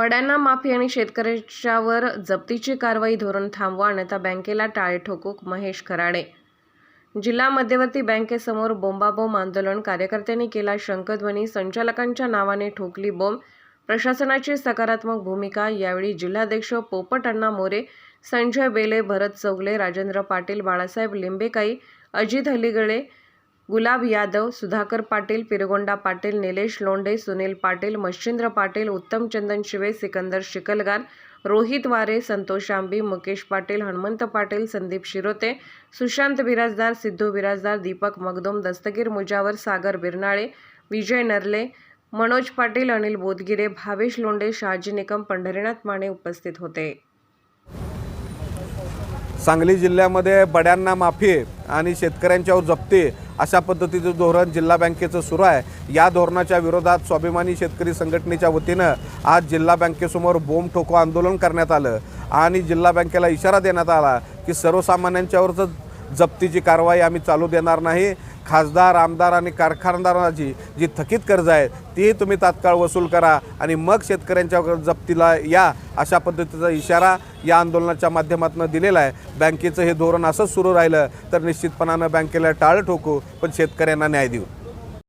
बड्यांना माफी आणि शेतकऱ्याच्यावर जप्तीची कारवाई धोरण थांबवा अन्यथा बँकेला टाळे ठोकूक महेश खराडे. जिल्हा मध्यवर्ती बँकेसमोर बोंबाबोंब आंदोलन कार्यकर्त्यांनी केला शंखध्वनी संचालकांच्या नावाने ठोकली बोंब. प्रशासनाची सकारात्मक भूमिका यावेळी जिल्हाध्यक्ष पोपट अण्णा मोरे संजय बेले भरत चौगले राजेंद्र पाटील बाळासाहेब लिंबेकाई अजित हलिगळे गुलाब यादव सुधाकर पाटील पिरगोंडा पाटील निलेश लोंडे सुनील पाटील मच्छिंद्र पाटील उत्तम चंदन शिवे सिकंदर शिकलगार रोहित वारे संतोष आंबी मुकेश पाटील हनुमंत पाटील संदीप शिरोते सुशांत बिराजदार सिद्धू बिराजदार दीपक मगदोम दस्तगीर मुजावर सागर बिरनाळे विजय नरले मनोज पाटील अनिल बोदगिरे भावेश लोंडे शहाजी निकम पंढरीनाथ माने उपस्थित होते. सांगली जिल्ह्यामध्ये बड्यांना माफी आणि शेतकऱ्यांच्यावर जप्ती अशा पद्धतीचं धोरण जिल्हा बँकेचं सुरू आहे. या धोरणाच्या विरोधात स्वाभिमानी शेतकरी संघटनेच्या वतीनं आज जिल्हा बँकेसमोर बोंब ठोको आंदोलन करण्यात आलं आणि जिल्हा बँकेला इशारा देण्यात आला की सर्वसामान्यांच्यावरच जप्तीची कारवाई आम्ही चालू देणार नाही. खासदार आमदार आणि कारखानदारांची जी थकीत कर्ज आहे ती तुम्ही तात्काळ वसूल करा आणि मग शेतकऱ्यांच्या जप्तीला या अशा पद्धतीचा इशारा या आंदोलनाच्या माध्यमातून दिलेला आहे. बँकेचं हे धोरण असंच सुरू राहिलं तर निश्चितपणानं बँकेला टाळं ठोकू पण शेतकऱ्यांना न्याय देऊ.